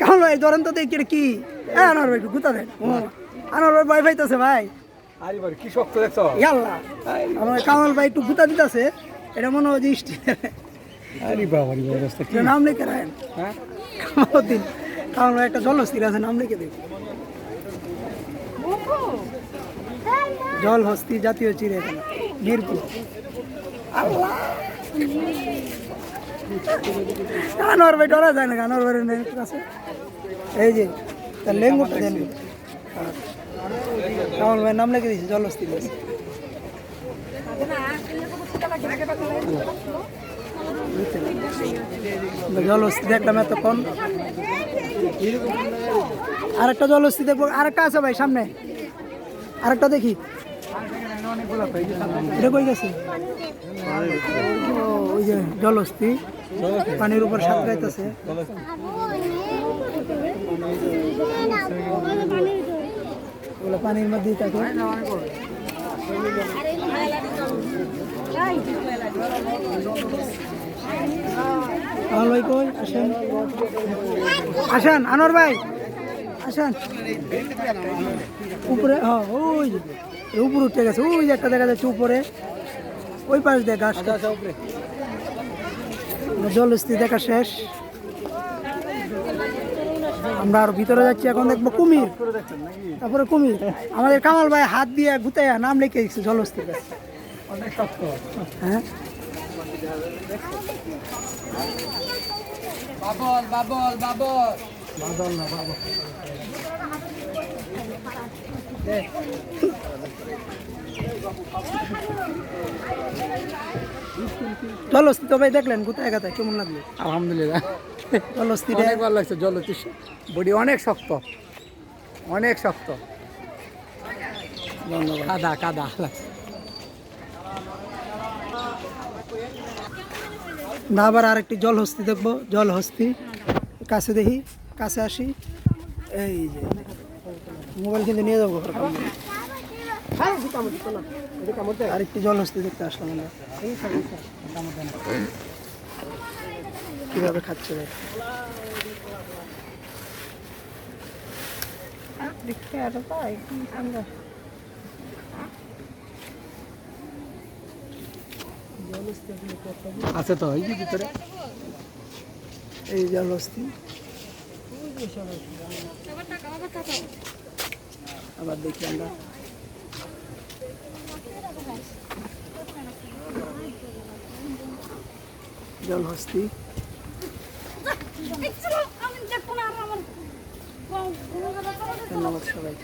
কামল ভাই ধরেন তো দেখি কি? হ্যাঁ আনোয়ার ভাই একটু গুতা দেন আনোয়ার ভাই ভয় পাইতেছে ভাই। কি শক্ত দেখছ? ইয়াল্লা। আমার কামাল ভাই একটু গুতা দিতেছে। এটা মনে হয় যে স্টিলের আরে বাবা রে অবস্থা কি? নাম লিখে রাখেন। হ্যাঁ? কামালউদ্দিন। কামাল ভাই একটা জলস্থির আছে নাম লিখে দেব জল হস্তি জাতীয় চিড়িয়াখানা মিরপুর। আল্লাহ। আনোয়ার ভাই ডরা যায় না আনোয়ার ভাইয়ের নেই কাছে এই যে, তার লেঙ্গুটা দেন। কামাল ভাই নাম লিখে দিয়েছে জলস্থির আছে জলস্থি দেখলাম এতক্ষণ আরেকটা জলস্থি দেখব, আরেকটা আছে ভাই, সামনে। আরেকটা দেখি। এটা কই গেছে? ওই যে জলস্থি পানির উপর সাত গাইতেছে। ওগুলো পানির মধ্যেই থাকে। আনোয়ার ভাই আসেন। আসেন, আনোয়ার ভাই। আসেন। উপরে হ্যাঁ ওই উপরে উঠে গেছে ওই যে একটা দেখা যাচ্ছে উপরে। ওই পাশ দিয়ে গাছটা জলস্থি দেখা শেষ। আমরা আর ভিতরে যাচ্ছি এখন দেখব কুমির। তারপরে কুমির। আমাদের কামাল ভাই হাত দিয়ে গুতাইয়া নাম লিখে দিচ্ছে জলস্থিতে। অনেক হ্যাঁ? Bubble bubble bubble. বাদল না বাবল। জলস্থি তো ভাই দেখলেন কোথায় গাথায় কেমন লাগল? আলহামদুলিল্লাহ। জলস্থি অনেক ভালো লাগছে জলতিস বডি অনেক শক্ত। অনেক শক্ত। ধন্যবাদ। কাদা কাদা। লাগছে না আবার আরেকটি জলহস্তি দেখব জলহস্তি। কাছে দেখি কাছে আসি। এই যে। মোবাইল কিন্তু নিয়ে যাব ঘর। কামড়ে। আরেকটি জলহস্তি দেখতে আসলাম আমরা। কীভাবে খাচ্ছে দেখ আছে তো এই যে ভিতরে। এই জলহস্তি আবার দেখি আমরা। জলহস্তি। ধন্যবাদ সবাই